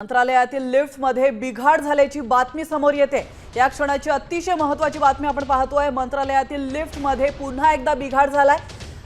मंत्रालयातील लिफ्टमध्ये बिघाड झाल्याची बातमी समोर येते. या क्षणाची अतिशय महत्वाची बातमी आपण पाहतोय. मंत्रालयातील लिफ्टमध्ये पुन्हा एकदा बिघाड झालाय.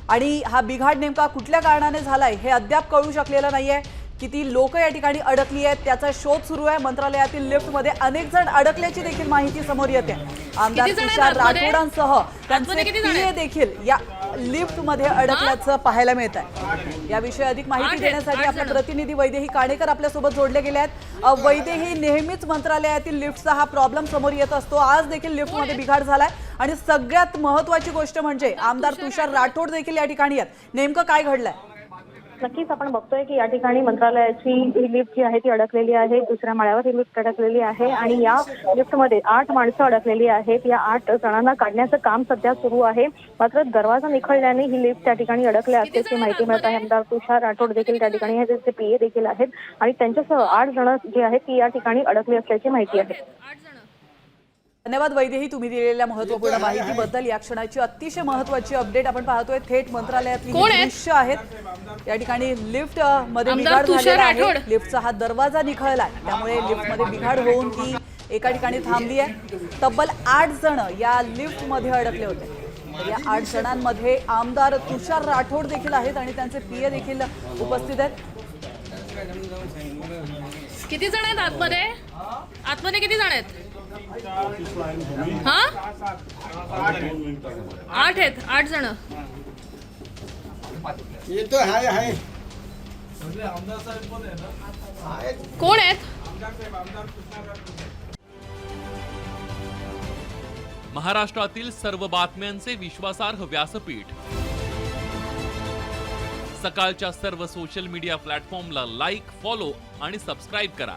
आणि हा बिघाड नेमका कुठल्या कारणाने झालाय हे अद्याप कळू शकलेलं नाहीये. किती लोक या ठिकाणी अडकली आहेत त्याचा शोध सुरू आहे. मंत्रालयातील लिफ्टमध्ये अनेक जण अडकल्याची देखील माहिती समोर येते. आमदार तुषार? राठोडांसह त्यांचे? देखील या लिफ्टमध्ये अडकल्याचं पाहायला मिळत आहे. याविषयी अधिक माहिती देण्यासाठी आठ आपले जण. प्रतिनिधी वैदेही काणेकर आपल्यासोबत जोडले गेले आहेत. वैदेही नेहमीच मंत्रालयातील लिफ्टचा हा प्रॉब्लेम समोर येत असतो. आज देखील लिफ्टमध्ये बिघाड झालाय. आणि सगळ्यात महत्वाची गोष्ट म्हणजे आमदार तुषार राठोड देखील या ठिकाणी आहेत. नेमकं काय घडलंय? नक्कीच आपण बघतोय की या ठिकाणी मंत्रालयाची ही लिफ्ट जी आहे ती अडकलेली आहे. दुसऱ्या माळ्यावर ही लिफ्ट अडकलेली आहे आणि या लिफ्टमध्ये आठ माणसं अडकलेली आहेत. या आठ जणांना काढण्याचं काम सध्या सुरू आहे. मात्र दरवाजा निखळल्याने ही लिफ्ट त्या ठिकाणी अडकली असल्याची माहिती मिळत आहे. आमदार तुषार राठोड देखील त्या ठिकाणी आहेत. त्याचे पीए देखील आहेत. आणि त्यांच्यासह आठ जण जी आहेत ती या ठिकाणी अडकली असल्याची माहिती आहे. धन्यवाद वैदेही तुम्ही दिलेल्या महत्त्वपूर्ण माहितीबद्दल या क्षणाची अतिशय महत्वाची अपडेट आपण पाहतोय. थेट मंत्रालयातली आहेत? दृश्य आहेत. या ठिकाणी लिफ्टमध्ये बिघाड झालेला आहे. लिफ्टचा हा दरवाजा निखळलाय. त्यामुळे लिफ्टमध्ये बिघाड होऊन ती एका ठिकाणी थांबली आहे. तब्बल आठ जण या लिफ्टमध्ये अडकले होते. या आठ जणांमध्ये आमदार तुषार राठोड देखील आहेत आणि त्यांचे पीए देखील उपस्थित आहेत. किती जण आहेत आतमध्ये? आतमध्ये किती जण आहेत? हा? आठ आहेत. आठ जण. येतो हाय हाय. कोण आहेत? महाराष्ट्रातील सर्व बातम्यांचे विश्वासार्ह व्यासपीठ. सकाळच्या सर्व सोशल मीडिया प्लॅटफॉर्मला लाईक फॉलो आणि सबस्क्राईब करा.